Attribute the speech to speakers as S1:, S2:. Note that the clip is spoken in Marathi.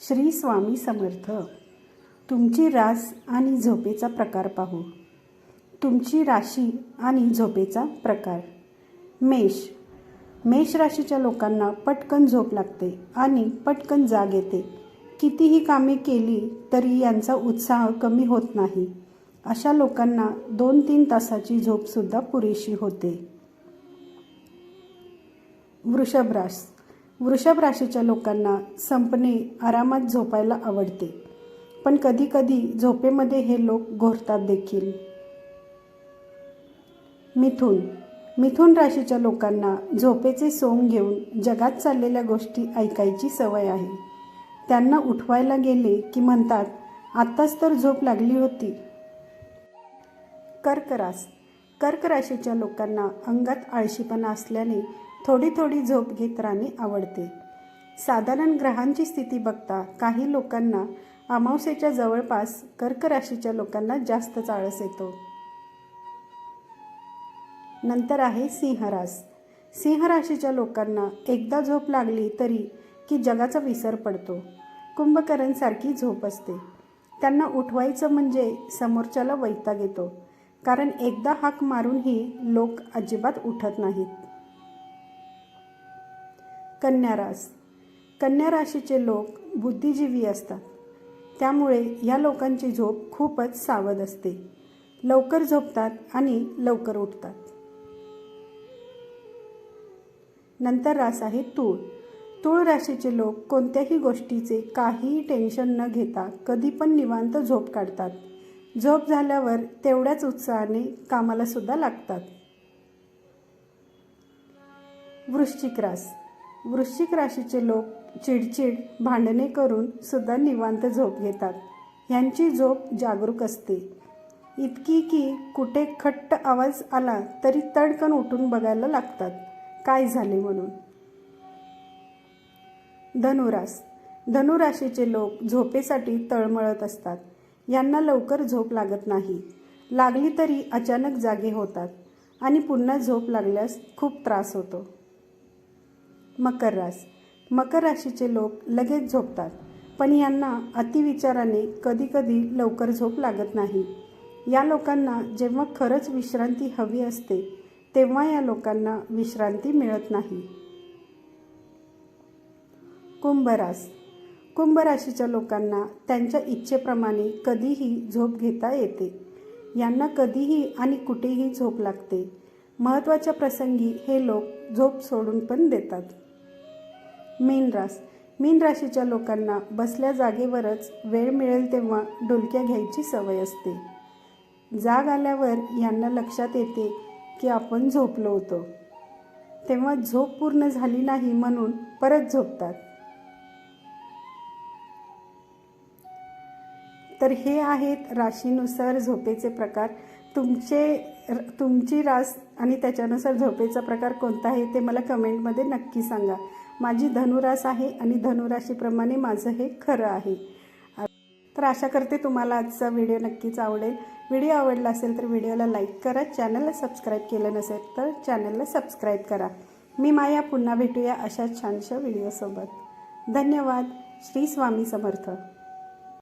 S1: श्री स्वामी समर्थ तुमची रास आणि झोपेचा प्रकार पाहू. तुमची राशी आणि झोपेचा प्रकार. मेष. मेष राशीच्या लोकांना पटकन झोप लागते आणि पटकन जाग येते. कितीही कामे केली तरी यांचा उत्साह कमी होत नाही. अशा लोकांना दोन तीन तासाची झोपसुद्धा पुरेशी होते. वृषभरास वृषभ राशीच्या लोकांना संपणे आरामात झोपायला आवडते. पण कधीकधी झोपेमध्ये हे लोक घोरतात देखील. मिथुन. मिथुन राशीच्या लोकांना झोपेचे सोंग घेऊन जगात चाललेल्या गोष्टी ऐकायची सवय आहे. त्यांना उठवायला गेले की म्हणतात आत्ताच तर झोप लागली होती. कर्क रास कर्क राशीच्या लोकांना अंगात आळशीपणा असल्याने थोडी थोडी झोप घेत राहणे आवडते. साधारण ग्रहांची स्थिती बघता काही लोकांना अमावस्येच्या जवळपास कर्क राशीच्या लोकांना जास्त चाळस येतो. नंतर आहे सिंहरास. सिंह राशीच्या लोकांना एकदा झोप लागली तरी की जगाचा विसर पडतो. कुंभकरणसारखी झोप असते. त्यांना उठवायचं म्हणजे समोरच्याला वैताग येतो. कारण एकदा हाक मारूनही लोक अजिबात उठत नाहीत. कन्या रास. कन्या राशीचे लोक बुद्धिजीवी असतात. त्यामुळे या लोकांची झोप खूपच सावध असते. लवकर झोपतात आणि लवकर उठतात. नंतर रास आहे तूळ. तूळ राशीचे लोक कोणत्याही गोष्टीचे काहीही टेन्शन न घेता कधी पण निवांत झोप काढतात. झोप झाल्यावर तेवढ्याच उत्साहाने कामाला सुद्धा लागतात. वृश्चिक रास. वृश्चिक राशीचे लोक चिडचिड भांडणे करून सुद्धा निवांत झोप घेतात. यांची झोप जागरूक असते. इतकी की कुठे खट्ट आवाज आला तरी तडकन उठून बघायला लागतात. काय झाले म्हणून? धनुरास. धनुराशीचे लोक झोपेसाठी तळमळत असतात. यांना लवकर झोप लागत नाही. लागली तरी अचानक जागे होतात आणि पुन्हा झोप लागल्यास खूप त्रास होतो. मकर रास. मकर राशीचे लोक लगेच झोपतात पण यांना अतिविचाराने कधीकधी लवकर झोप लागत नाही. या लोकांना जेव्हा खरंच विश्रांती हवी असते तेव्हा या लोकांना विश्रांती मिळत नाही. कुंभरास कुंभ राशीच्या लोकांना त्यांच्या इच्छेप्रमाणे कधीही झोप घेता येते. यांना कधीही आणि कुठेही झोप लागते. महत्त्वाच्या प्रसंगी हे लोक झोप सोडून पण देतात. मीन रास. मीन राशीच्या लोकांना बसल्या जागेवरच वेळ मिळेल तेव्हा डुलक्या घ्यायची सवय असते. जाग आल्यावर यांना लक्षात येते की आपण झोपलो होतो. तेव्हा झोप पूर्ण झाली नाही म्हणून परत झोपतात. तर हे आहेत राशीनुसार झोपेचे प्रकार. तुमचे तुमची रास आणि त्याच्यानुसार झोपेचा प्रकार कोणता आहे ते मला कमेंटमध्ये नक्की सांगा. माझी धनुरास आहे आणि धनुराशीप्रमाणे माझं हे खरं आहे. तर आशा करते तुम्हाला आजचा व्हिडिओ नक्कीच आवडेल. व्हिडिओ आवडला असेल तर व्हिडिओला लाईक करा चॅनलला सबस्क्राईब केलं नसेल तर चॅनलला सबस्क्राईब करा. मी माया पुन्हा भेटूया अशा छानशा व्हिडिओसोबत. धन्यवाद. श्री स्वामी समर्थ.